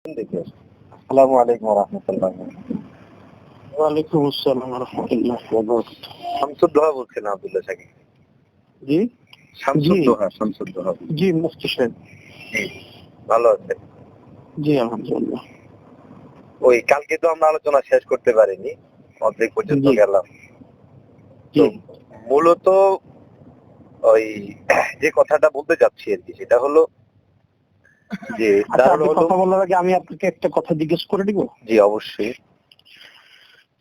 আসসালামু আলাইকুম রহমতুল্লাহ ওয়ালাইকুম আসসালাম রহমতুল্লাহ শামসুদ্দোহা বলছেন আব্দুল্লাহ সাকিব। জি? শামসুদ্দোহা শামসুদ্দোহা। জি মুফতি সাহেব। জি ভালো জি আলহামদুলিল্লাহ। ওই কালকে তো আমরা আলোচনা শেষ করতে পারিনি অর্ধেক পর্যন্ত গেলাম। মূলত ওই যে কথাটা বলতে যাচ্ছি আর কি সেটা হলো আচ্ছা কথা বলার আগে আমি আপনাকে একটা কথা জিজ্ঞেস করে দিব জি অবশ্যই।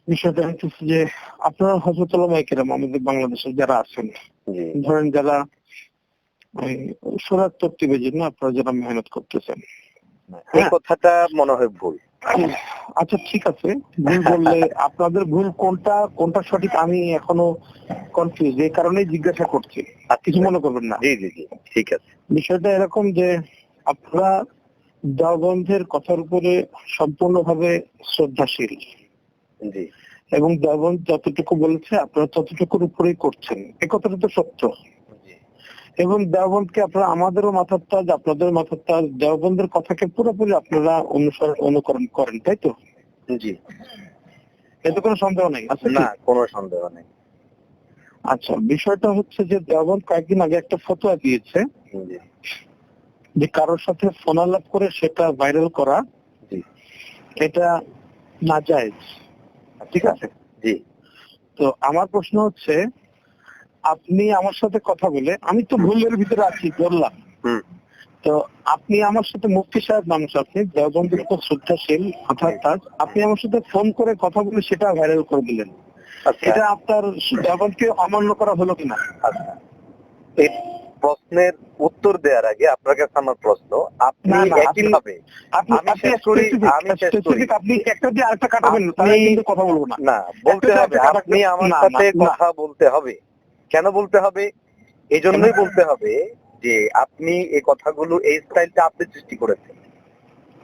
বিষয়টা হচ্ছে যে আপনারা হজরতুল্লাহ মাইকেরাম আমাদের বাংলাদেশে যারা আছেন ধরেন যারা সোনার তত্ত্বের জন্য আপনারা যারা মেহনত করতেছেন। এই হ্যাঁ। কথাটা মনে হয় ভুল। আচ্ছা ঠিক আছে। ভুল বললে আপনাদের ভুল কোনটা কোনটা সঠিক আমি এখনও কনফিউজ এই কারণেই জিজ্ঞাসা করছি। আর কিছু মনে করবেন না। জি জি জি ঠিক আছে। বিষয়টা এরকম যে আপনারা দেওবন্ধের কথার উপরে সম্পূর্ণভাবে শ্রদ্ধাশীল। জি। এবং দেওবন্ধ যতটুকু বলেছে আপনারা ততটুকুর উপরেই করছেন। এ কথাটা তো সত্য। এবং দেওবন্ধকে আপনারা আমাদেরও মাথার তাজ আপনাদের মাথার তাজ দেওবন্ধের কথাকে পুরোপুরি আপনারা অনুসরণ অনুকরণ করেন তাই তো? জি। এতে কোনো সন্দেহ নেই না কোনো সন্দেহ নেই। আচ্ছা বিষয়টা হচ্ছে যে দেওবন্ধ কয়েকদিন আগে একটা ফতোয়া দিয়েছে। জি। যে কারোর সাথে ফোনালাপ করে সেটা ভাইরাল করা এটা না যায় ঠিক আছে? জি। তো আমার প্রশ্ন হচ্ছে আপনি আমার সাথে কথা বলে আমি তো ভুলের ভিতরে আছি বললাম। হুম। তো আপনি আমার সাথে মুফতি সাহেব মানুষ আপনি দেওবন্দের উপর শ্রদ্ধাশীল অর্থাৎ তার আপনি আমার সাথে ফোন করে কথা বলে সেটা ভাইরাল করে দিলেন। আচ্ছা। এটা আপনার দেওবন্দকে অমান্য করা হলো কিনা? আচ্ছা। প্রশ্নের উত্তর দেওয়ার আগে আপনার কাছে আমার প্রশ্ন আপনি একই ভাবে আমি শেষ করি, আমি শেষ করি। আপনি একটা দিয়ে আরেকটা কাটাবেন তাহলে কিন্তু কথা বলব না। না বলতে হবে আপনি আমার সাথে। কথা বলতে হবে। কেন বলতে হবে? এই জন্যই বলতে হবে যে আপনি এই কথাগুলো এই স্টাইলটা আপনি সৃষ্টি করেছেন।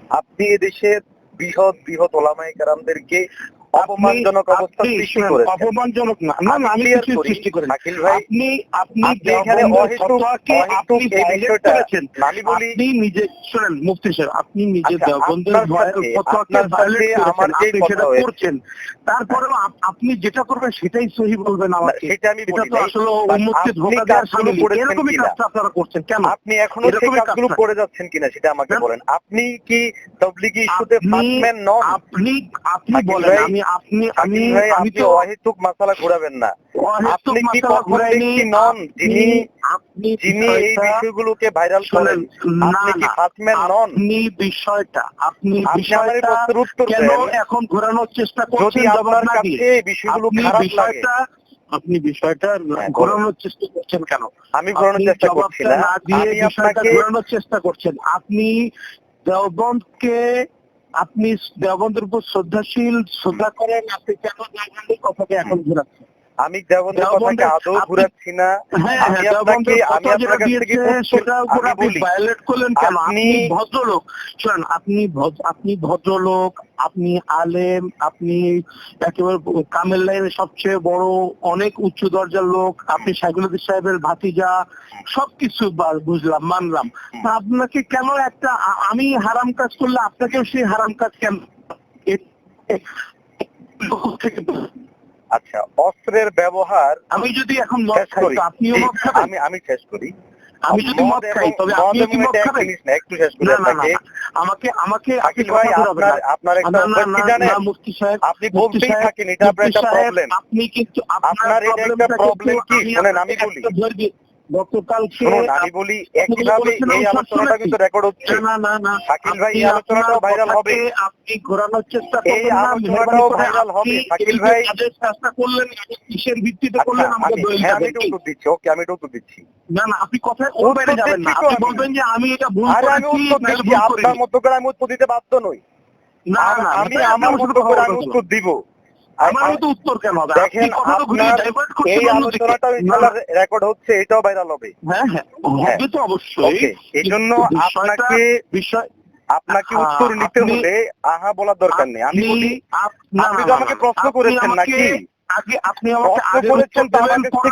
আপনি এদেশের বৃহৎ বৃহৎ ওলামাই কারামদেরকে অপমানজনক আপনি- অবস্থা সৃষ্টি করেছেন। অপমানজনক না না না, আমি কিছু সৃষ্টি। আপনি আপনি অহেতুক অহেতুক আপনি করেছেন। আমি বলি আপনি নিজে শুনেন মুফতি সাহেব আপনি নিজে আচ্ছা, দেওবন্দের ফতোয়াকে আমার যে সেটা করছেন। তারপরেও আপনি যেটা করবেন সেটাই সহি বলবেন আমাকে। সেটা আমি বলি তো আসলে উম্মতকে ধোকা দেওয়ার এরকমই? কাজটা আপনারা করছেন কেন? আপনি এখনও সেই কাজগুলো করে যাচ্ছেন কিনা সেটা আমাকে? বলেন। আপনি কি তবলিগি ইস্যুতে আপনি- ফাটম্যান নন? আপনি আপনি বলেন আমি আপনি আমি আমি তো অহেতুক মাসালা ঘোরাবেন না। আপনি কি ঘুরাইনি, নন যিনি আপনি যিনি এই বিষয়গুলোকে ভাইরাল করেন? আপনি কি না, ফাটম্যান নন? আপনি বিষয়টা আপনি বিষয়টা কেন এখন ঘোরানোর চেষ্টা করছেন জবাব না দিয়ে? এই বিষয়গুলো খারাপ লাগে। বিষয়টা আপনি বিষয়টা ঘোরানোর চেষ্টা করছেন কেন? আমি ঘোরানোর চেষ্টা করছি না। দিয়ে বিষয়টা ঘোরানোর চেষ্টা করছেন। আপনি দেওবন্দকে আপনি দেওবন্দের উপর শ্রদ্ধাশীল শ্রদ্ধা করেন আপনি কেন দেওবন্দের কথাকে এখন ঘোরাচ্ছেন আমি দেওবন্দের- কথাকে আদৌ ঘুরাচ্ছি না। হ্যাঁ আমি হ্যাঁ আপনাকে আমি আপনার কাছ থেকে উত্তর- উপর আপনি ভায়োলেট করলেন কেন? আপনি ভদ্রলোক। শোনেন আপনি আপনি ভদ্রলোক আপনি আলেম আপনি একেবারে কামেল লাইনের সবচেয়ে বড় অনেক উচ্চ দরজার লোক আপনি সাইকুলদি সাহেবের ভাতিজা সবকিছু বুঝলাম মানলাম। তা আপনাকে কেন একটা আমি হারাম কাজ করলে আপনাকেও সেই হারাম কাজ কেন থেকে আচ্ছা অস্ত্রের ব্যবহার আমি যদি এখন মদ খাই আপনিও মদ খাবেন? আমি আমি শেষ করি। আমি যদি মদ খাই তবে আপনি কি মদ খাবেন? না, একটু শেষ করি আপনাকে। আমাকে আমাকে আপনি ভাই আপনার আপনার একটা জানেন? মুফতি সাহেব, আপনি বলতেই থাকেন এটা আপনার একটা প্রবলেম আপনি কিন্তু আপনার এটা একটা প্রবলেম কি? শুনেন আমি বলি। গতকালকে আমি বলি একইভাবে এই আলোচনাটা কিন্তু রেকর্ড হচ্ছে না না না শাকিল ভাই, এই আলোচনাটাও আপনার হবে। আপনি ঘোরানোর চেষ্টা এই আলোচনাটাও মেহরবানি হবে। শাকিল ভাই। কাজের কাজটা করলেন কিসের ভিত্তিতে আচ্ছা করলেন আমাকে আমি দলিল হ্যাঁ আমি? উত্তর দিচ্ছি ওকে আমি উত্তর দিচ্ছি না না আপনি কথায় ওর বাইরে যাবেন না আপনি। বলবেন যে আমি এটা ভুল আমি উত্তর দিচ্ছি আপনার মতো করে আমি উত্তর দিতে বাধ্য নই না আমি আমার আমার মতো করে আমি উত্তর দিব আমারও তো উত্তর কেন? হবে দেখেন এই রেকর্ড হচ্ছে এটাও ভাইরাল হবে। হ্যাঁ হ্যাঁ হবে তো অবশ্যই। এই জন্য আপনাকে বিষয় আপনাকে উত্তর নিতে হলে আহা বলার দরকার নেই। আমি বলি আপনি তো আমাকে প্রশ্ন করেছেন নাকি? আগে আপনি আমাকে প্রশ্ন করেছেন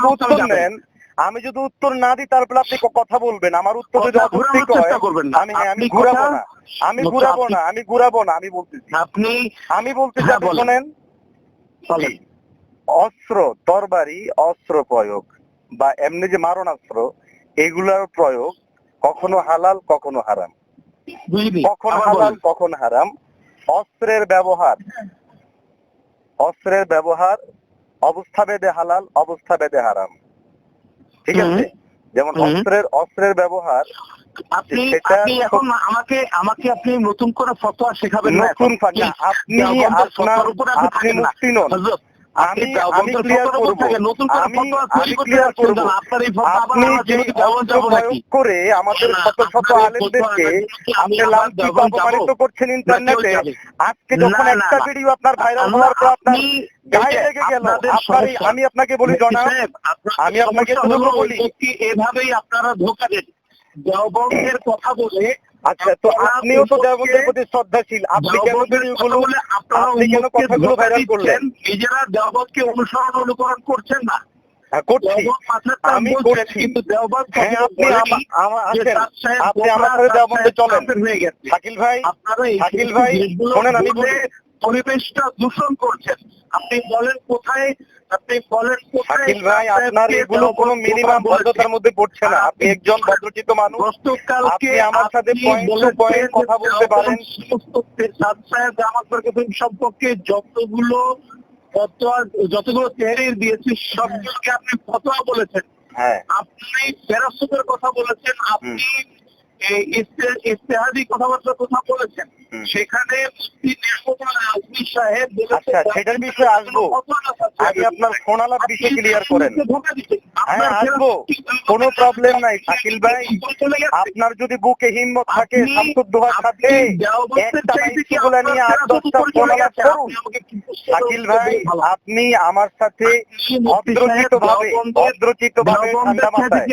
উত্তর থেকে নেন। আমি যদি উত্তর না দিই তারপরে আপনি কথা বলবেন। আমার উত্তর যদি অযৌক্তিক হয় আমি হ্যাঁ, আমি ঘুরাবো না। আমি ঘুরাবো না আমি ঘুরাবো না আমি বলতেছি। আপনি আমি বলতে হ্যাঁ, আপনি বলেন। শোনেন। অস্ত্র তরবারি অস্ত্র প্রয়োগ বা এমনি যে মারণাস্ত্র এগুলার প্রয়োগ কখনো হালাল কখনো হারাম। কখনো হালাল। কখন হারাম। অস্ত্রের ব্যবহার। অস্ত্রের ব্যবহার অবস্থা বেদে হালাল অবস্থা বেদে হারাম। ঠিক আছে? যেমন অস্ত্রের অস্ত্রের ব্যবহার আপনি আপনি এখন আমাকে আমাকে আপনি নতুন করে ফতোয়া শেখাবেন না নতুন। আপনি আপনার উপর আপনি। মুক্তি নন আমি আমি ক্লিয়ার করব নতুন। আপনার এই আপনি? করে আমাদের শত শত আলেমদেরকে আপনি লাঞ্ছিত অপমানিত করছেন ইন্টারনেটে। আজকে যখন একটা ভিডিও আপনার ভাইরাল হওয়ার পর আপনার আপনি গায়ে লেগে গেল আপনার আমি আপনাকে বলি জনাব আমি আপনাকে বলি। এভাবেই আপনারা ধোকা দেন দেওবন্দের কথা বলে আচ্ছা তো আপনিও তো দেওবন্দের প্রতি শ্রদ্ধাশীল। আপনি কেন আপনারা আপনি কেন কথাগুলো ভাইরাল করলেন? নিজেরা দেওবন্দকে অনুসরণ অনুকরণ করছেন না। হ্যাঁ, করছি। আমি করছি। কিন্তু দেওবন্দ হ্যাঁ আপনি আমার সাথে দেওবন্দে চলেন। শাকিল ভাই শাকিল ভাই, শোনেন আমি বলি। পরিবেশটা দূষণ করছেন। আপনি বলেন কোথায় আপনি বলেন কোথায় শাকিল ভাই আপনার এগুলো কোনো মিনিমাম? ভদ্রতার মধ্যে পড়ছে না। আপনি একজন ভদ্রচিত মানুষ। আপনি আমার সাথে বলেছেন point যে কথা বলতে পারেন। সাহেব মার্কেটিং সম্পর্কে যতগুলো ফতোয়া যতগুলো তেহরির দিয়েছি সবগুলোকে আপনি ফতোয়া বলেছেন। হ্যাঁ। আপনি ফেরাসতের কথা বলেছেন আপনি ইস্তেহাদি কথাবার্তার কথা বলেছেন। সেখানে আচ্ছা, সেটার বিষয়ে আসব। আগে আপনার ফোনালাপ বিষয় আপনি ক্লিয়ার করেন। হ্যাঁ আসব। কোনো প্রবলেম নাই। শাকিল ভাই আপনার যদি বুকে হিম্মত থাকে শামসুদ্দোহার সাথে একটা ইস্যুগুলো নিয়ে আট দশটা ফোনালাপ গেছে? করুন। শাকিল ভাই আপনি আমার সাথে অদ্রচিত ভাবে অদ্রচিত ভাবে ঠান্ডা মাথায়।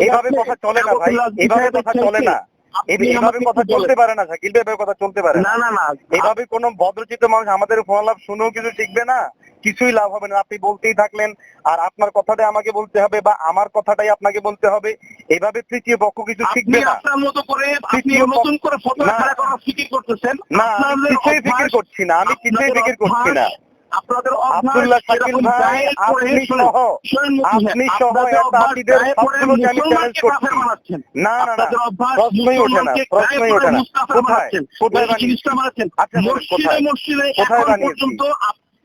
এভাবে কথা চলে না ভাই। এভাবে কথা চলে না। কথা একটু চলতে পারে না শাকিল ভাই কথা চলতে পারে না। না না না। কোন ভদ্রচিত মানুষ আমাদের ফোনালাপ শুনেও কিছু শিখবে না কিছুই লাভ হবে না। আপনি বলতেই থাকলেন আর আপনার কথাটাই আমাকে বলতে হবে বা আমার কথাটাই আপনাকে বলতে হবে। এভাবে তৃতীয় পক্ষ কিছু শিখবে না। আপনার মতো করে আপনি নতুন করে ফটো না। করার ফিকির করতেছেন? না আমি আপনাদের কিছুই ফিকির করছি না আমি কিছুই ফিকির করছি না। আপনাদের অভ্যাস আব্দুল্লাহ শাকিল ভাই আপনি সহ শোনেন মুফতি সাহেব, আপনি সহ আপনাদের এত অভ্যাস আকিদের গায়ে পড়ে সবগুলোকে আমি চ্যালেঞ্জ করছি বানাচ্ছেন। না না না প্রশ্নই ওঠে না প্রশ্নই ওঠে না। কোথায়? কোথায় বানিয়েছি? আচ্ছা মসজিদে কোথায়? মসজিদে এখন বানিয়েছি? পর্যন্ত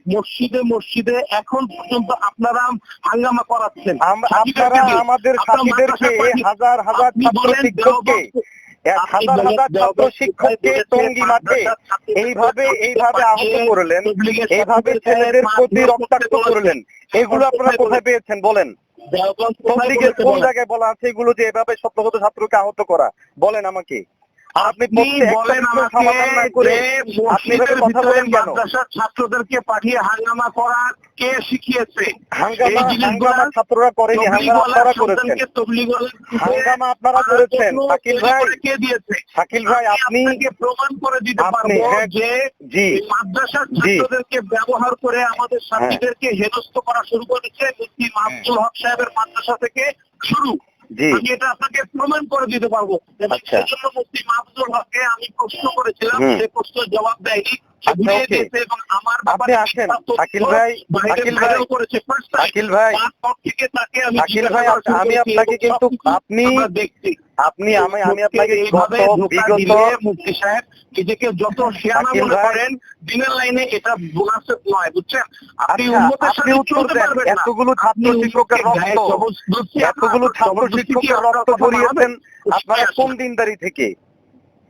মসজিদে মসজিদে এখন পর্যন্ত আপনারা হাঙ্গামা করাচ্ছেন। আপনারা আমাদের সাথীদেরকে হাজার হাজার ছাত্র শিক্ষককে হাজার হাজার ছাত্র শিক্ষককে টঙ্গি মাঠে এইভাবে এইভাবে আহত করলেন তবলিগের এইভাবে ছেলেদের প্রতি রক্তাক্ত করলেন। এগুলো আপনারা কোথায় পেয়েছেন? বলেন। কোন জায়গায় বলা আছে এগুলো যে এভাবে ছাত্রকে আহত করা? বলেন আমাকে। আপনি বলেন আমাকে মসজিদের ভিতরে মাদ্রাসার ছাত্রদেরকে পাঠিয়ে হাঙ্গামা করা কে শিখিয়েছে? এই জিনিসগুলো ছাত্ররা করেনি হাঙ্গামা আপনারা করেছেন। হাঙ্গামা আপনারা করেছেন। শাকিল ভাই কে দিয়েছে? শাকিল ভাই আপনি প্রমাণ করে দিতে পারব হ্যাঁ, যে জি। মাদ্রাসার হ্যাঁ। ছাত্রদেরকে ব্যবহার করে আমাদের ছাত্রীদেরকে হেনস্থ করা শুরু করেছে মুফতি মাহমুদুল হক সাহেবের মাদ্রাসা থেকে শুরু। আমি এটা আপনাকে প্রমাণ করে দিতে পারব। আচ্ছা। সেজন্য মুফতি মাহমুদুল হককে আমি প্রশ্ন করেছিলাম। সে প্রশ্নের জবাব দেয়নি। আপনাকে কিন্তু আপনি দেখছি। আপনি আমি আমি আপনাকে এইভাবে ধোঁকা দিলে মুফতি সাহেব নিজেকে যত শিয়ানা মনে করেন দিনের লাইনে এটা বোনাসের নয় বুঝছেন? আপনি আচ্ছা, সাথে চলতে পারবেন না। এতগুলো ছাত্র শিক্ষকের রক্ত, এতগুলো ছাত্র শিক্ষকের রক্ত মানাবে? আপনারা কোন দিনদারি থেকে?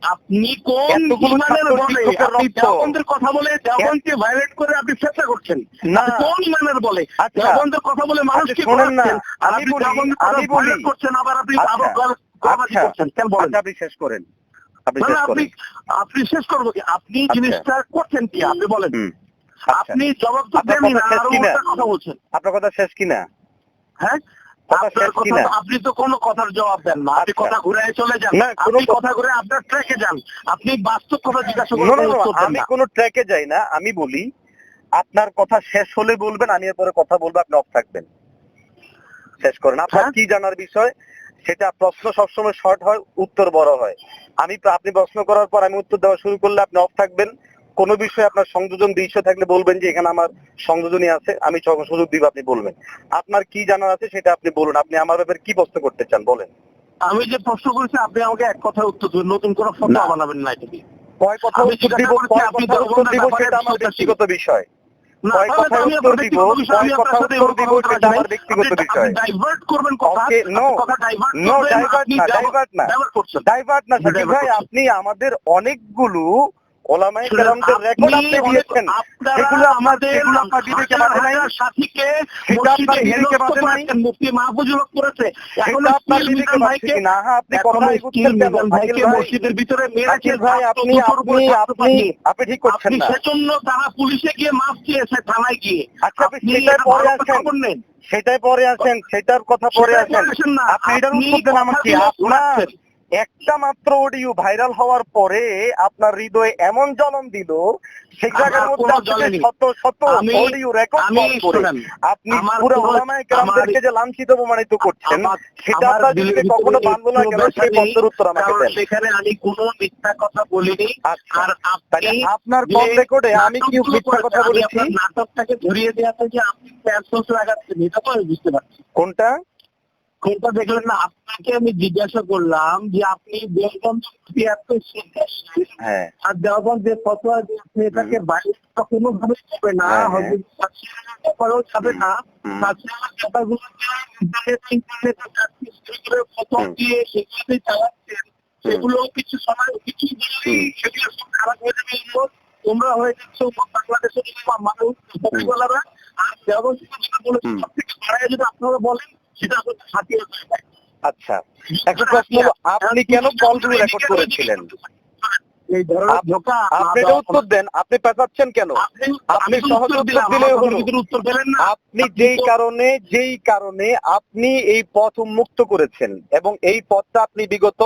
আপনি কোন ইমানের বলে শিক্ষকের আপনি দেওবন্দের কথা বলে দেওবন্দকে ভায়োলেট করে আপনি চেষ্টা করছেন। না। কোন ইমানের বলে? আচ্ছা। দেওবন্দের কথা বলে মানুষকে শোনেন না, আমি বলি, আমি বলি। করছেন আবার আপনি আচ্ছা, আবার আচ্ছা, আচ্ছা, আপনি শেষ করেন। আপনি শেষ আপনি শেষ করব কি? আপনি আচ্ছা। জিনিসটা করছেন কি? আপনি বলেন। আপনি জবাব তো আপনার দেনই না কথা বলছেন। আপনার কথা শেষ কিনা? হ্যাঁ? আপনি তো কোনো কথার জবাব দেন না। আপনি। কথা ঘুরে চলে যান। আপনি কথা- ঘুরে আপনার ট্র্যাকে যান। আপনি বাস্তব কথা জিজ্ঞাসা করেন দেন আমি কোনো ট্র্যাকে যাই না। আমি বলি আপনার কথা শেষ হলে বলবেন আমি এরপরে কথা বলব আপনি অফ থাকবেন। শেষ করেন। আপনার হ্যাঁ? কি জানার বিষয়? সেটা প্রশ্ন সবসময় শর্ট হয় উত্তর বড় হয়। আমি আপনি প্রশ্ন করার পর আমি উত্তর দেওয়া শুরু করলে আপনি অফ থাকবেন। কোন বিষয়ে আপনার সংযোজন দৃশ্য থাকলে বলবেন যে এখানে আমার সংযোজনই আছে আমি সুযোগ দিব আপনি বলবেন। আপনার কি জানার আছে সেটা আপনি বলুন। আপনি আমার ব্যাপারে কি প্রশ্ন করতে চান? বলেন। আমি যে প্রশ্ন করেছি আপনি আমাকে এক কথা উত্তর দিবেন। নতুন করে ফটো বানাবেন না কয় কথা উত্তর দিব কয় কথা উত্তর দিব সেটা আমার ব্যক্তিগত বিষয়। আমার না। ডাইভার্ট না ভাই আপনি আমাদের অনেকগুলো ওলামায়ে কেরামদের রেকর্ড আপনি আপনি দিয়েছেন। সেগুলো আমাদের সেগুলো আপনার বিবেকে বাধে নাই। সাথীকে মসজিদে বিবেকে বাধে নাই? মুফতি মাহফুজুল হক করেছে। এখন আপনার বিবেকে মিজান বাধছে ভাইকে কিনা? আপনি এখন কথা কেন? ভাইকে মসজিদের ভিতরে মেরেছে শাকিল ভাই আপনি দুটোর উপরে আপনি আপনি আপনি ঠিক করছেন আপনি না। সেজন্য তারা পুলিশে গিয়ে মাফ চেয়েছে থানায় গিয়ে। আচ্ছা আপনি পরে আসেন সেটাই পরে আসেন সেটার কথা পরে আসেন না। আপনি এটার আপনি উত্তর দেন আমাকে। আপনার। একটা মাত্র অডিও ভাইরাল হওয়ার পরে আপনার হৃদয়ে এমন জ্বলন দিল সেই আমার জায়গার মধ্যে আপনি যে শত শত অডিও রেকর্ড আমি করে শোনেন, আপনি পুরো কোনো- ওলামায়ে কেরামদেরকে যে লাঞ্ছিত অপমানিত করছেন সেটা আপনার দিলের কখনো বাঁধলো না কেন সেই নেই, উত্তর আমাকে দেন। সেখানে আমি কোনো মিথ্যা কথা বলিনি আচ্ছা। আর আপনার কল রেকর্ডে আমি কি মিথ্যা কথা বলেছি? নাটকটাকে ধরিয়ে দেওয়াতে যে আপনি প্যান্সলস লাগাচ্ছেন এটা তো আমি বুঝতে পারছি। কোনটা? কোনটা দেখলেন না? আপনাকে আমি জিজ্ঞাসা করলাম যে আপনি হ্যাঁ। আর দেওয়ান যে ফতোয়া আপনি এটাকে বাইরে কোনো ভাবে যাবে না। হ্যাঁ, হ্যাঁ। ব্যাপারেও যাবে না। চালাচ্ছেন সেগুলো কিছু সময় কিছু সেগুলো সব খারাপ হয়ে যাবে তোমরা হয়ে যাচ্ছ বাংলাদেশের মানুষ আর দেওয়ান যেটা বলেছে সব থেকে বাড়ায় যদি আপনারা বলেন আচ্ছা। একটা প্রশ্ন আপনি কেন কলগুলো রেকর্ড করেছিলেন? এই ধরনের ধোকা আপনি উত্তর দেন আপনি পেঁচাচ্ছেন কেন আপনি সহজ উত্তর হলো। দিলেন না আপনি যেই কারণে যেই কারণে আপনি এই পথ উন্মুক্ত করেছেন এবং এই পথটা আপনি বিগত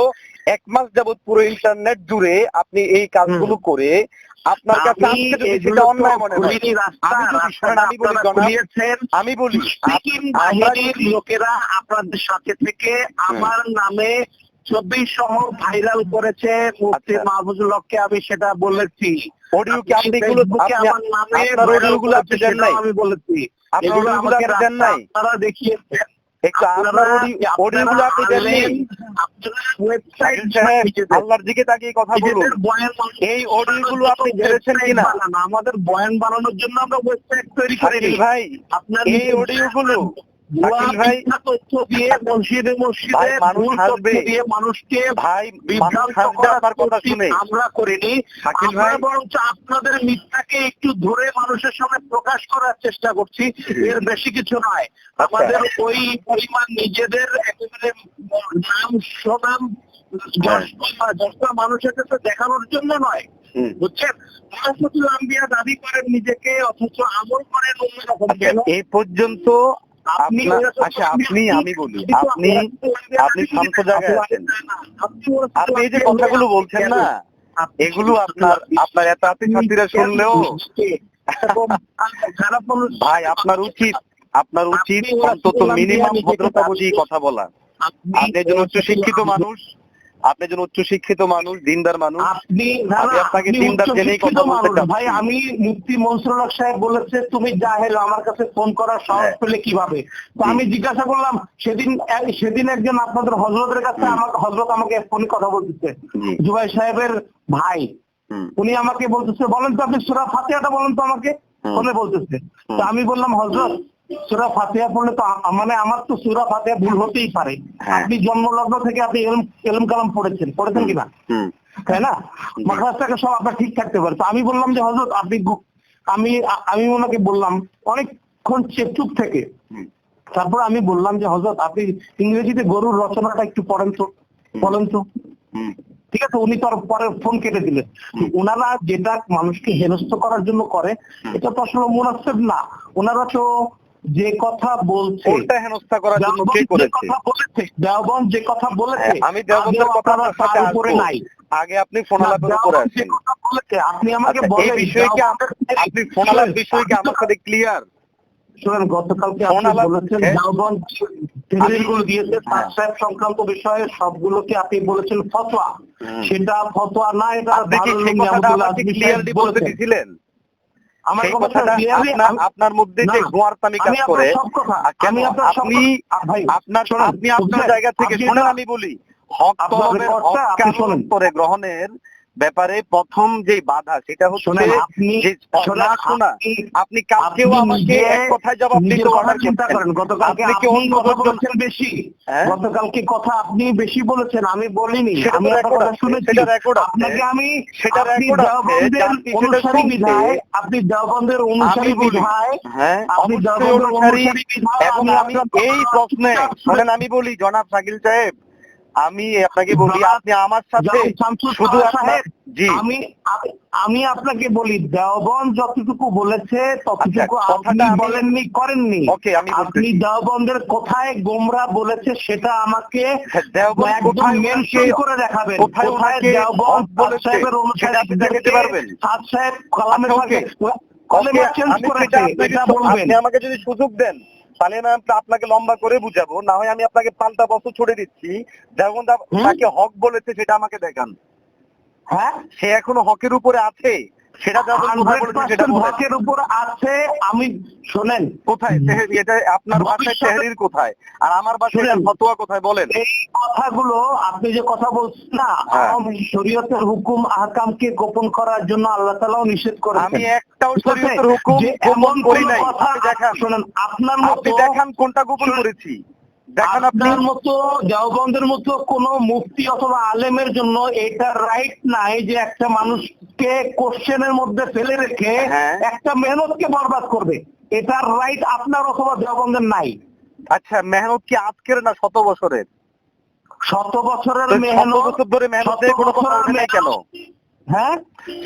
এক মাস যাবত পুরো ইন্টারনেট জুড়ে আপনি এই কাজগুলো করে আপনার কাছে আমি আজকে যদি সেটা অন্যায় মনে হয় বলি। আমি লোকেরা আপনাদের সাথে থেকে আমার নামে ছবি সহ ভাইরাল করেছে মুফতি আচ্ছা। মাহফুজুল হককে আমি সেটা বলেছি। অডিও কি আপনি এগুলো আমার নামে আপনার viral অডিওগুলো আপনি দেন নাই? আমি বলেছি। এগুলো আমাকে দেন নাই? আপনারা দেখিয়েছেন। ওয়েবসাইট আল্লাহর দিকে তাকিয়ে কথা বলুন। এই অডিওগুলো আপনি ছেড়েছেন কিনা? আমাদের বয়ান বানানোর জন্য আমরা ওয়েবসাইট তৈরি করিনি। ভাই আপনার এই অডিওগুলো ভাই তথ্য দিয়ে মসজিদে মসজিদে মানুষ ভুল হাসবে। তথ্য দিয়ে মানুষকে ভাই মানুষ বিভ্রান্ত হাসবে করার আপনার কথা শুনে। আমরা করিনি। আমরা বরঞ্চ আপনাদের মিথ্যাকে একটু ধরে মানুষের সামনে প্রকাশ করার চেষ্টা করছি। এর বেশি কিছু নয়। আচ্ছা। আমাদের ওই পরিমাণ নিজেদের একেবারে নাম সুনাম হ্যাঁ। দশটা দশটা মানুষের কাছে দেখানোর জন্য নয়। বুঝছেন? মহাসতুল দাবি করেন নিজেকে অথচ আমল করেন অন্যরকম আচ্ছা, এই পর্যন্ত আপনি আচ্ছা আপনি আমি বলি আপনি আপনি শান্ত জায়গায় আছেন আপনি এই যে কথাগুলো বলছেন না এগুলো আপনার আপনার এত ছাত্রীরা শুনলেও ভাই আপনার উচিত আপনার উচিত অন্তত মিনিমাম ভদ্রতা বুঝি বুঝিয়ে কথা বলা। আপনি একজন উচ্চ শিক্ষিত মানুষ। আপনি একজন উচ্চ শিক্ষিত মানুষ দিনদার মানুষ। আপনি আমি আপনাকে দিনদার জেনেই কথা বলতে মানুষ। ভাই আমি মুফতি মনসুর সাহেব বলেছে তুমি জাহেল আমার কাছে ফোন করার সাহস হ্যাঁ। পেলে কীভাবে? তো আমি জিজ্ঞাসা করলাম সেদিন সেদিন একজন আপনাদের হজরতের কাছে আমার হজরত আমাকে ফোনে কথা বলতেছে। জুবাই সাহেবের ভাই। উনি আমাকে বলতেছে বলেন তো আপনি সুরা ফাতিহাটা বলেন তো আমাকে। ফোনে বলতেছে। তো আমি বললাম হজরত সুরা ফাতিহা পড়লে তো মানে আমার তো সুরা ফাতিহা ভুল হতেই পারে। হ্যাঁ। আপনি জন্মলগ্ন থেকে আপনি এলম এলম কালাম পড়েছেন। পড়েছেন কিনা তাই না? মাদ্রাসাকে সব আপনার ঠিক থাকতে পারে। তো আমি বললাম যে হজরত আপনি আমি আমি ওনাকে বললাম অনেকক্ষণ চুপ থেকে। তারপর আমি বললাম যে হজরত আপনি ইংরেজিতে গরুর রচনাটা একটু পড়েন তো বলেন তো। ঠিক আছে উনি তার পরে ফোন কেটে দিলেন। ওনারা যেটা মানুষকে হেনস্থ করার জন্য করে এটা তো আসলে মুনাসেব না। ওনারা তো যে কথা বলছে কোনটা হেনস্থা করার জন্য কে করেছে দেওবন্দ যে কথা বলেছে হ্যাঁ, আমি দেওবন্দের কথা সাথে উপরে নাই আগে আপনি ফোন আলাপের উপরে দেওবন্দ যে আসেন বলেছে, আপনি আমাকে আচ্ছা, এই বিষয়ে কি আপনি ফোন আলাপ বিষয়ে কি আমার সাথে ক্লিয়ার শুনেন গতকালকে আপনি বলেছেন হ্যাঁ। দেওবন্দগুলো দিয়েছে হ্যাঁ। সাবস্ক্রাইব সংক্রান্ত বিষয়ে সবগুলোকে আপনি বলেছেন ফতোয়া। সেটা ফতোয়া না এটা দারুল ক্লিয়ারলি বলতে বলেছেন। আমার কথাটা আপনার মধ্যে যে গোয়ারতামি কাজ আপনার করে কেন আপনি আপনার আপনি আপনার জায়গা থেকে শোনেন আমি বলি হক তলবের হক। করে গ্রহণের ব্যাপারে প্রথম যে বাধা সেটা হচ্ছে আপনি শোনা আপনি- কালকেও আমাকে এক কথায় জবাব দিতে অর্ডার চিন্তা করেন গতকালকে আপনি অন্য কথা বলেছেন বেশি হ্যাঁ? গতকালকে কথা আপনি বেশি বলেছেন আমি বলিনি আমি কথা শুনেছি। আপনাকে আমি সেটা আছে, সেটা অনুসারী বিধায় আপনি দেওবন্দের অনুসারী বলি বিধায় হ্যাঁ আপনি দেওবন্দের অনুসারী অনুসারী এবং এই প্রশ্নে। আমি বলি জনাব শাকিল সাহেব আমি আপনাকে বলি আপনি আমার সাথে শুধু জি। আমি আমি আপনাকে বলি দেওবন্দ যতটুকু বলেছে ততটুকু আচ্ছা, আপনি বলেননি করেননি। ওকে আমি আপনি দেওবন্দের কোথায় গোমরা বলেছে সেটা আমাকে হ্যাঁ, কোথায় মেনশন করে দেখাবেন। কোথায় ওনাকে দেওবন্দ সাহেবের আপনি দেখাতে পারবেন? সাদ সাহেব কলামের আচ্ছা, ওকে। কলেমা চেঞ্জ আমি করেছে এটা বলবেন। আপনি আমাকে যদি সুযোগ দেন তাহলে না আপনাকে লম্বা করে বুঝাবো। না হয় আমি আপনাকে পাল্টা বস্তু ছড়ে দিচ্ছি। যেমন? তাকে হক বলেছে সেটা আমাকে দেখান। হ্যাঁ? সে এখনও হকের উপরে আছে। সেটা উপর আছে আমি শোনেন। কোথায়? তেহেরি এটা আপনার বাসায় তেহরির কোথায়? আর আমার বাসায় শুনেন। ফতোয়া কোথায়? বলেন। এই কথাগুলো আপনি যে কথা বলছেন না হ্যাঁ। শরীয়তের হুকুম আহকামকে গোপন করার জন্য আল্লাহ তাআলাও নিষেধ করেছেন। আমি একটাও শরীয়তের হুকুম গোপন করি নাই। দেখান। শুনেন আপনার আপনি মতো দেখান কোনটা গোপন করেছি। দেখান আপনি আপনার মতো দেওবন্দের মতো কোন মুফতি অথবা আলেমের জন্য এটা রাইট নাই যে একটা মানুষকে কোশ্চেনের মধ্যে ফেলে রেখে হ্যাঁ। একটা মেহনতকে বরবাদ করবে। এটার রাইট আপনার অথবা দেওবন্দের নাই। আচ্ছা মেহনত কি আজকের না শত বছরের? শত বছরের মেহনত ধরে মেহনত কোনো কথা ওঠে নাই কেন? হ্যাঁ?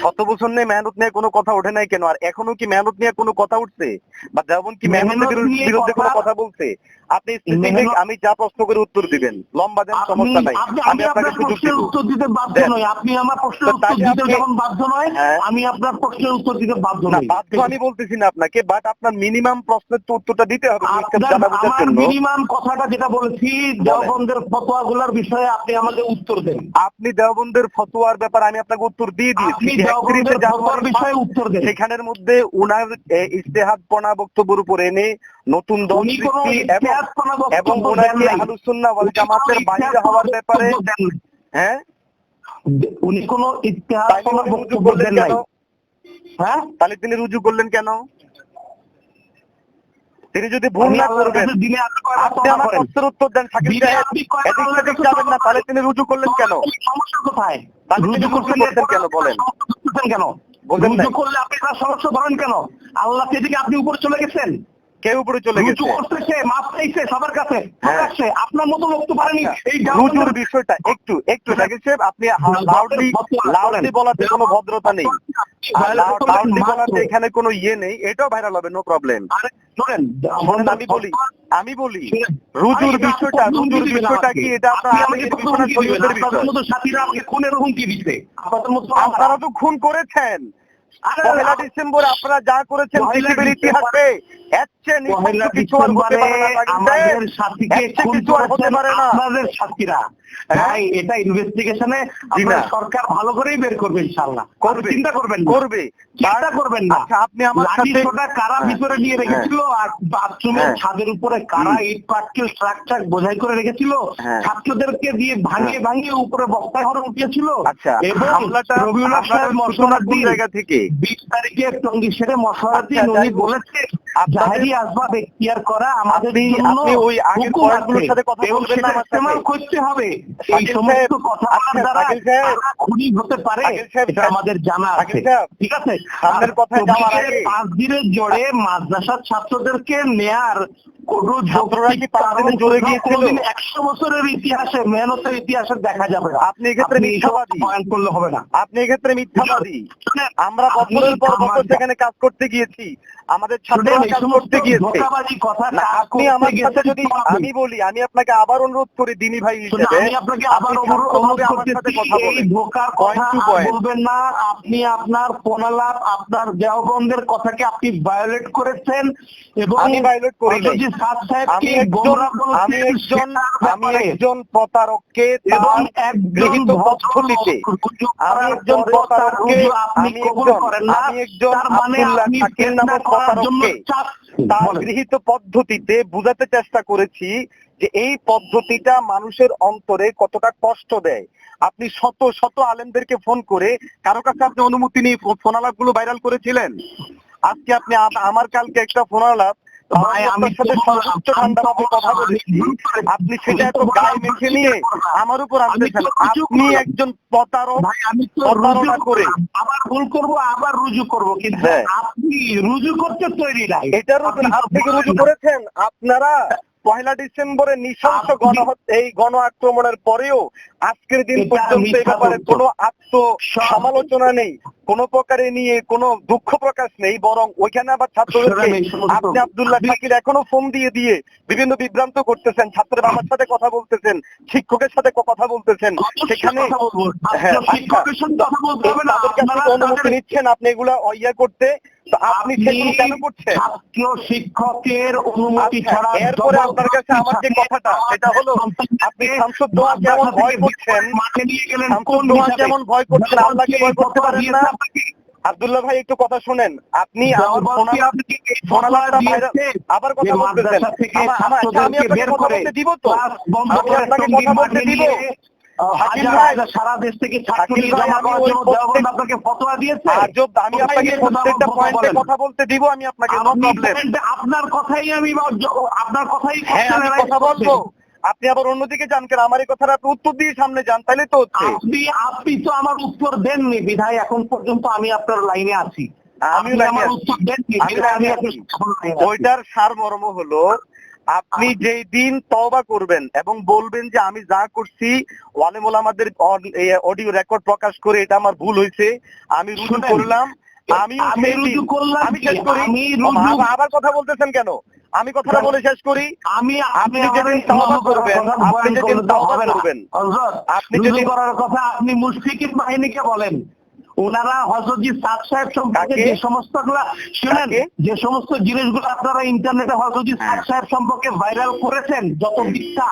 শত বছর নিয়ে মেহনত নিয়ে কোনো কথা ওঠে নাই কেন? আর এখনও কি মেহনত নিয়ে কোনো কথা উঠছে? বা যেমন কি মেহনতের মেহনত বিরুদ্ধে- কোনো কথা বলছে? আপনি মেহনত- আমি যা প্রশ্ন করে উত্তর দিবেন। লম্বা দেন সমস্যা নাই। আমি আপনাকে সুযোগ দিব। উত্তর দিতে বাধ্য। নই আপনি আমার প্রশ্নের উত্তর দিতে যখন বাধ্য নয় হ্যাঁ। আমি আপনার প্রশ্নের উত্তর দিতে বাধ্য নই। বাধ্য আমি বলতেছি না আপনাকে বাট আপনার মিনিমাম প্রশ্নের তো উত্তরটা দিতে হবে জিনিসটা আপনার জানা বোঝার আমার জন্য। মিনিমাম কথাটা যেটা বলেছি দেওবন্দের ফতোয়াগুলোর বিষয়ে আপনি আমাকে উত্তর দেন। আপনি দেওবন্দের ফতোয়ার ব্যাপারে আমি আপনাকে উত্তর দিয়ে দিয়েছি। দেওবন্দের ফতোয়ার বিষয়ে উত্তর দেন। সেখানের মধ্যে উনার ইস্তেহাদ পনা বক্তব্যের উপর এনে নতুন দল এবং ওনাকে। ওয়াল জামাতের বাইরে হওয়ার ব্যাপারে। হ্যাঁ? উনি কোনো বক্তব্য দেন নাই। হ্যাঁ? তাহলে তিনি রুজু করলেন কেন? তিনি যদি ভুল না করবেন আপনি আমার প্রশ্নের উত্তর দেন সাহেব। এদিক সেদিক যাবেন না তাহলে তিনি রুজু করলেন কেন? সমস্যা কোথায়? রুজু করছেন কেন? বলেন কেন রুজু করলে আপনি তার সমস্যা ধরেন কেন? আল্লাহ থেকে আপনি উপরে চলে গেছেন? কে উপরে চলে গেছে। করতেছে মাপ চাইছে সবার কাছে হ্যাঁ। প্রকাশ্যে আপনার মতো লোক তো পারেনি। আচ্ছা, এই রুজুর বিষয়টা একটু একটু সাহেব আপনি লাউডলি লাউডলি বলাতে কোনো ভদ্রতা নেই। লাউডলি বলাতে এখানে কোনো ইয়ে নেই এটাও ভাইরাল হবে নো প্রবলেম আমি বলি আমি বলি রুজুর বিষয়টা রুজুর বিষয়টা কি? এটা আপনার সাথীরা আমাকে খুনের হুমকি দিচ্ছে। আপনারা তো খুন করেছেন। আরে পহেলা ডিসেম্বর আপনারা যা করেছেন পৃথিবীর ইতিহাসে এর চেয়ে পহেলা নিকৃষ্ট কিছু আর হতে ডিসেম্বরে পারে না শাকিল আমাদের সাথীকে খুন কিছু আর হতে করেছেন পারে না। আপনাদের সাথীরা। হ্যাঁ? ভাই এটা ইনভেস্টিগেশনে। সরকার ভালো করেই বের করবে ইনশাআল্লাহ। করবে। চিন্তা করবেন করবে। চিন্তা করবেন না। আচ্ছা আপনি আমার সাথে কারা হ্যাঁ, ভিতরে নিয়ে রেখেছিল আর বাথরুমের হ্যাঁ। ছাদের উপরে কারা ইট পাটকেল ট্রাক ট্রাক বোঝাই করে রেখেছিল? হ্যাঁ। ছাত্রদেরকে দিয়ে ভাঙিয়ে ভাঙিয়ে উপরে বস্তায় হরে উঠিয়েছিল? আচ্ছা এবং সাহেব জায়গা থেকে? বিশ তারিখে টঙ্গী সেরে আচ্ছা, উনি বলেছে আপনাদের- জাহেরি আসবাব এখতিয়ার করা আমাদের আপনি- ওই আগের পয়েন্টগুলোর সাথে কথা বলবেন না আমার করতে হবে। এই সমস্ত কথা আপনার দ্বারা খুনি হতে পারে এটা আমাদের জানা আছে। ঠিক আছে? সামনের কথা যাওয়ার আগে- পাঁচ দিনের জোরে মাদ্রাসার ছাত্রদেরকে নেয়ার কোনো ছাত্ররা কি যৌক্তিক পাঁচ কারণ দিনে জ্বলে কোথাও গিয়েছিল? একশো বছরের ইতিহাসে মেহনতের ইতিহাসে দেখা যাবে আপনি এক্ষেত্রে মিথ্যাবাদী। বয়ান করলে হবে না। আপনি এক্ষেত্রে মিথ্যাবাদী। আমরা বছরের পর বছর সেখানে কাজ করতে গিয়েছি। আমাদের ছাত্ররা কাজ করতে গিয়েছে। ধোঁকাবাজি কথা না কাজ আপনি আমার সাথে যদি আমি বলি আমি আপনাকে আবার অনুরোধ করি দিনী ভাই হিসেবে আমি আপনাকে আবার অনুরোধ কথা বলেন। ধোকার কথা. বলবেন না। আপনি আপনার ফোনালাপ আপনার দেওবন্দের কথাকে আপনি ভায়োলেট করেছেন এবং আমি violate করি আমি একজন আমি একজন আমি একজন প্রতারককে তার গৃহীত পদ্ধতিতে আমি একজন প্রতারককে আমি একজন আমি একজন মানে আব্দুল্লাহ আপনি নামক প্রতারককে তার গৃহীত পদ্ধতিতে বুঝাতে চেষ্টা করেছি যে এই পদ্ধতিটা মানুষের অন্তরে কতটা কষ্ট দেয়। আপনি শত শত আলেমদেরকে ফোন করে কারও কাছে আপনি অনুমতি নিয়ে ফোন আলাপগুলো ভাইরাল করেছিলেন? আজকে আপনি আমার কালকে একটা ফোন আলাপ ভাই, আমি সাথে সর্বোচ্চ আমি কথা বলেছি ভুল করেছি। আপনি সেটা এত গায়ে মেখে নিয়ে আমার উপর আপনি একজন প্রতারক আমি প্রতারণা করে। আবার ভুল করব আবার রুজু করব। কিন্তু হ্যাঁ। আপনি রুজু করতে তৈরি নাই। এটার উপর আপনি রুজু করেছেন? আপনারা পয়লা ডিসেম্বরে নৃশংস আপনি- গণ এই গণ আক্রমণের পরেও আজকের দিন পর্যন্ত এই ব্যাপারে। কোনো আত্ম সমালোচনা নেই কোনো প্রকারে নিয়ে কোনো দুঃখ প্রকাশ নেই বরং ওইখানে আবার ছাত্রদেরকে সমস্ত- আপনি আব্দুল্লাহ শাকির এখনও ফোন দিয়ে দিয়ে বিভিন্ন বিভ্রান্ত করতেছেন ছাত্রের বাবার সাথে কথা বলতেছেন শিক্ষকের সাথে কথা বলতেছেন সেখানে। হ্যাঁ, ছাত্র কি অনুমতি নিচ্ছেন আপনি এগুলা ইয়া করতে তো আপনি সেগুলো কেন করছেন ছাত্র শিক্ষকের অনুমতি আচ্ছা, ছাড়া এরপরে আপনার কাছে আমার যে কথাটা, সেটা হলো, আপনি শামসুদ্দোহা যেমন ভয় হিসাবে? যেমন ভয় করছেন, আল্লাহকে ভয় করতে পারেন না? আব্দুল্লাহ ভাই একটু কথা শুনেন। আপনি আবার কথা বলতেছেন। মাদ্রাসা থেকে আমার- আমার- আমি আপনাকে কথা বলতে দিব তো। আমি আপনাকে কথা বলতে দিব। নিয়ে, আহ, শাকিল হাজার ভাই, হাজার সারা দেশ থেকে আপনাকে ফতোয়া দিয়েছে। আজব আমি আপনাকে প্রত্যেকটা পয়েন্টে কথা বলতে দিব আমি আপনাকে আপনার কথাই আমি আপনার কথাই হ্যাঁ আমি কথা বলব। আপনি আবার অন্যদিকে যান কেন? আমার এই কথাটা আপনি উত্তর দিয়ে সামনে যান তাহলে তো হচ্ছে। আপনি আপনি তো আমার উত্তর দেননি বিধায় এখন পর্যন্ত আমি আপনার লাইনে আছি। ওইটার সারমর্ম হলো আপনি যেই দিন তওবা করবেন এবং বলবেন যে আমি যা করছি ওয়ালেমুল আমাদের অডিও রেকর্ড প্রকাশ করে এটা আমার ভুল হয়েছে আমি রুজু করলাম আমি আমি রুজু করলাম আমি আবার কথা বলতেছেন কেন? আমি কথাটা বলে শেষ করি। আমি আপনি যেদিন তওবা করবেন, আপনি যেদিন তওবা করবেন, আপনি যদি করার কথা আপনি মুশফিকিন বাহিনীকে বলেন। ওনারা হজরতজি সাদ সাহেব সম্পর্কে যে সমস্ত শুনেন কাকে? যে সমস্ত জিনিসগুলো আপনারা ইন্টারনেটে হজরতজি সাদ হ্যাঁ। সাহেব সম্পর্কে ভাইরাল করেছেন যত মিথ্যা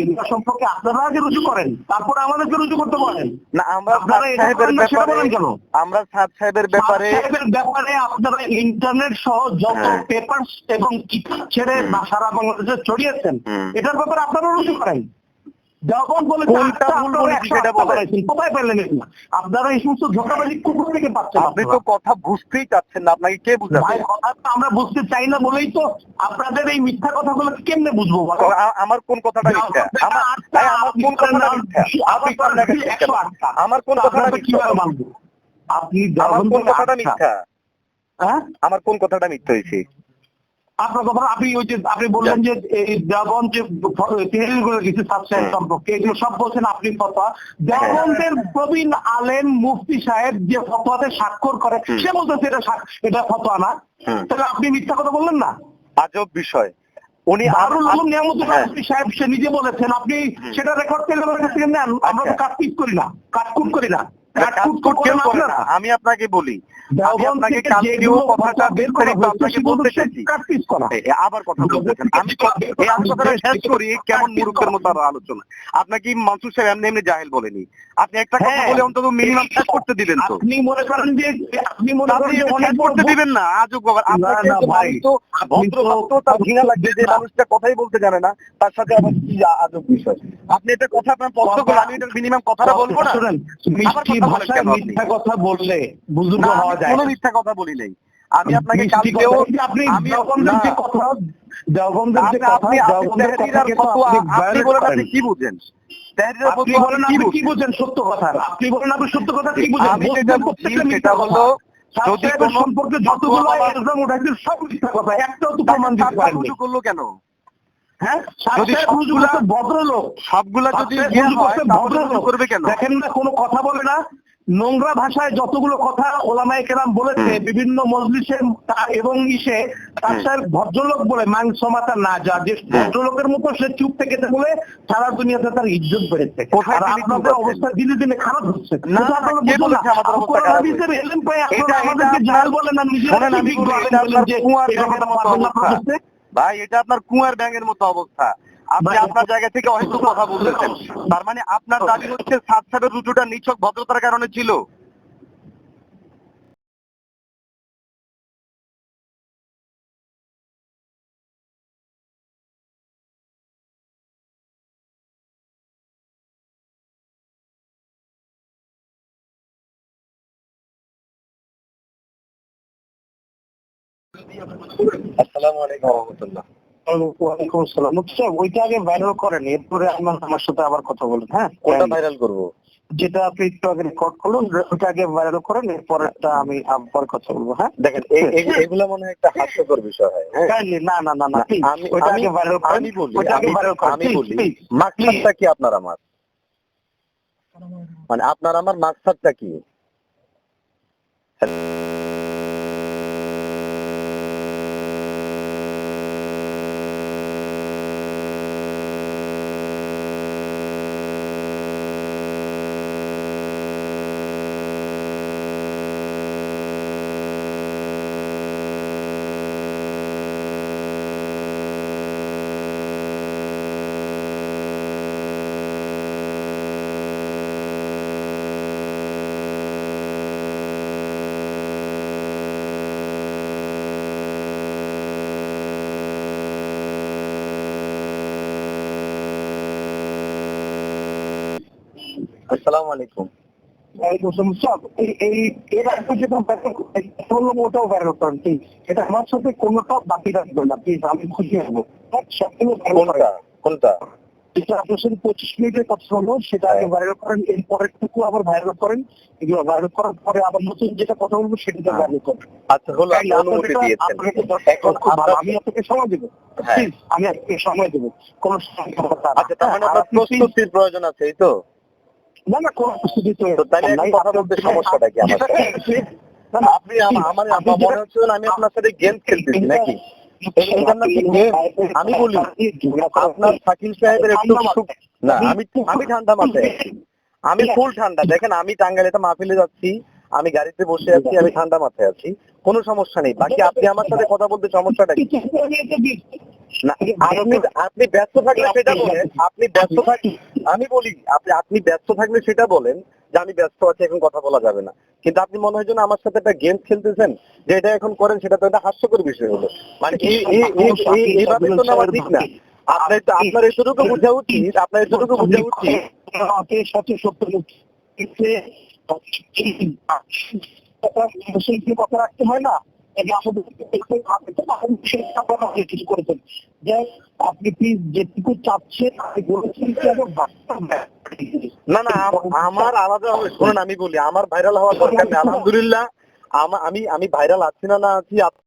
এগুলো সম্পর্কে আপনারা আগে রুজু করেন তারপর আমাদেরকে রুজু করতে বলেন না আমরা আপনারা সাহেবের ব্যাপারে কেন? আমরা সাদ সাহেবের ব্যাপারে ব্যাপারে আপনারা ইন্টারনেট সহ যত হ্যাঁ। পেপার এবং কিতাব ছেড়ে। সারা বাংলাদেশে ছড়িয়েছেন। এটার ব্যাপারে আপনারা রুজু করেন যখন বলে। কোথায় পেলেন আপনারা এই সমস্ত ধোকাবাজি কুকুর থেকে পাচ্ছেন আপনি তো কথা বুঝতেই চাচ্ছেন না আপনাকে কে বুঝাবে? কথা তো আমরা বুঝতে চাই না বলেই তো আপনাদের এই মিথ্যা কথাগুলো কেমনে বুঝব? আমার কোন কথাটা মিথ্যা? আমার কোন কথাটা মিথ্যা। আমার কোন কথাটা কীভাবে মানবো? আপনি আমার কোন কথাটা মিথ্যা? হ্যাঁ? আমার কোন কথাটা মিথ্যা হয়েছে? আপনার কথা আপনি ওই যে আপনি বললেন যে এই দেওবন যে টেরিল কিছু সাবসাইড সম্পর্কে এগুলো সব বলছেন আপনি ফতোয়া। দেওবন্দের প্রবীণ আলেম মুফতি সাহেব যে ফতোয়াতে স্বাক্ষর করে সে বলতেছে এটা এটা ফতোয়া না। তাহলে আপনি মিথ্যা কথা বললেন না? আজব বিষয়। উনি দারুল আর- উলুম নিয়ামতুল হ্যাঁ। সাহেব সে নিজে বলেছেন আপনি সেটা রেকর্ড থেকে নেন। আমরা তো আচ্ছা। কাটপিট করি না। কাটকুট করি না। কাটকুট কেউ করে না। আমি আপনাকে বলি আমি আপনাকে কালকেও কথাটা বের করা বিস্তারিত আপনাকে বলতে চাইছি আবার কথা বলতেছেন আমি এই আমি শেষ করি কেমন মুরুখের মতো আলোচনা। আপনাকে মানসুর সাহেব এমনি এমনি জাহেল বলেনি। আপনি একটা কথা হ্যাঁ। বলে অন্তত মিনিমাম শেষ করতে দিবেন তো। আপনি মনে করেন যে আপনি মনে করেন যে অনেক করতে দিবেন না আজব বাবা আপনাকে না, ভাই, তো আপনি ভদ্র তো- তার ঘৃণা লাগছে যে মানুষটা কথাই বলতে জানে না তার সাথে আবার কি আজব বিষয়? আপনি এটা কথা আপনার পছন্দ করলে আমি এটার মিনিমাম কথাটা বলব না। শুনেন, মিষ্টি ভাষায় মিথ্যা কথা বললে বুজুর্গ হওয়া যায় কোনো মিথ্যা কথা বলি নাই। আমি আপনাকে কালকেও কথা- আপনি আমি দেওবন্দের যে কথা দেওবন্দের যে কথা দেওবন্দের। আপনি কি বুঝেন? আপনি বলেন আপনি আপনি কি কি বুঝেন বুঝেন সত্য কথা? আপনি বলেন আপনি সত্য কথা কি বুঝেন? আমি বলছেন যেটা বুঝি প্রত্যেকটা সেটা হলো যদি সম্পর্কে যতগুলো এক্সাম উঠাইছে সব মিথ্যা কথা। একটাও তো প্রমাণ দিতে সাতটা করল কেন? হ্যাঁ যদি সবগুলা- ভদ্রলোক। সবগুলা যদি ইয়ে। করবে কেন? দেখেন না কোনো কথা বলে না। নোংরা ভাষায় যতগুলো কথা ওলামায়ে কেরাম বলেছে বিভিন্ন মজলিসে এবং ইসে তার সাহেব ভদ্রলোক বলে মাংস মাথা না যা। যে ভদ্রলোকের মতো সে চুপ থেকে বলে সারা দুনিয়াতে তার ইজ্জত বেড়েছে। আর আপনাদের অবস্থা দিনে দিনে খারাপ হচ্ছে? ভাই এটা আপনার কুয়ার ব্যাঙের মতো অবস্থা। আপনি আপনার জায়গা থেকে অহেতুক কথা বলতেছেন। তার মানে আপনার দাবি হচ্ছে সাত রুজুটা নিছক ভদ্রতার কারণে ছিল। আসসালামু আলাইকুম রহমতুল্লাহ। ওয়ালাইকুম আসসালাম। মুখসা ওইটা আগে ভাইরাল করেন এরপরে আমার আমার সাথে আবার কথা বলেন হ্যাঁ? কোনটা ভাইরাল করব? যেটা আপনি একটু আগে রেকর্ড করলেন ওইটা আগে ভাইরাল করেন এরপরটা আমি আবার কথা বলব হ্যাঁ? দেখেন এ- এ- মনে হয় একটা হাস্যকর বিষয় হয় হ্যাঁ? না না না না আমি ওইটা আগে ভাইরাল করেন আমি বলি আমি বলি মাকসাদটা কি আপনার আমার? মানে আপনার আমার মাকসাদটা কি? আসসালামু আলাইকুম। ওয়ালাইকুম আসসালাম। সব, এই এই এর আগে যেটা ভাইরাল বললাম ওটাও ভাইরাল করেন প্লিজ এটা আমার সাথে কোনোটা বাকি রাখবেন না প্লিজ আমি খুশি হব। সবগুলো কোনটা? কোনটা? যেটা আপনার সাথে পঁচিশ মিনিটের কথা হলো সেটা আগে হ্যাঁ। ভাইরাল করেন এর আবার ভাইরাল করেন। এগুলো ভাইরাল করার পরে আবার নতুন যেটা কথা বলব সেটা হ্যাঁ। ভাইরাল করেন। আচ্ছা হলো অনুমতি দিয়েছেন। আমি আপনাকে সময় দেবো। হ্যাঁ। আমি আপনাকে সময় দেবো। কোন সমস্যা আচ্ছা তার মানে আপনার প্রস্তুতির প্রয়োজন আছে এই তো? না না কোনো প্রস্তুতি তো নাই। কথা বলতে সমস্যাটা কি আমার না, না, আপনি আমার আমার মনে হচ্ছে আমি আপনার সাথে গেম খেলতেছি নাকি? আমি বলি আপনার শাকিল সাহেবের একটু না আমি আমি ঠান্ডা মাথায় আমি ফুল ঠান্ডা। দেখেন আমি টাঙ্গাইলে একটা মাহফিলে যাচ্ছি আমি গাড়িতে বসে আছি আমি ঠান্ডা মাথায় আছি। কোনো সমস্যা নেই। বাকি আপনি আমার সাথে কথা বলতে সমস্যাটা কি? আপনি আপনি ব্যস্ত থাকলে সেটা বলেন আপনি ব্যস্ত থাক আমি বলি আপনি আপনি ব্যস্ত থাকলে সেটা বলেন যে আমি ব্যস্ত আছি এখন কথা বলা যাবে না কিন্তু আপনি মনে হয় যেন আমার সাথে একটা গেম খেলতেছেন যে এটা এখন করেন সেটা তো একটা হাস্যকর বিষয় হলো মানে এইভাবে তো নেওয়া ঠিক না আপনার তো আপনার এতটুকু বোঝা উচিত আপনার এতটুকু বোঝা উচিত আমাকে সাথে সত্য কথা রাখতে হয় না আপনি সেই আপনারা অনেক করেছেন যে আপনি প্লিজ যেটুকু চাচ্ছেন আমি বলেছি যে না না আমার আলাদা হবে শোনেন আমি বলি আমার ভাইরাল হওয়ার দরকার নেই আলহামদুলিল্লাহ আমি আমি ভাইরাল আছি না না আছি আপ-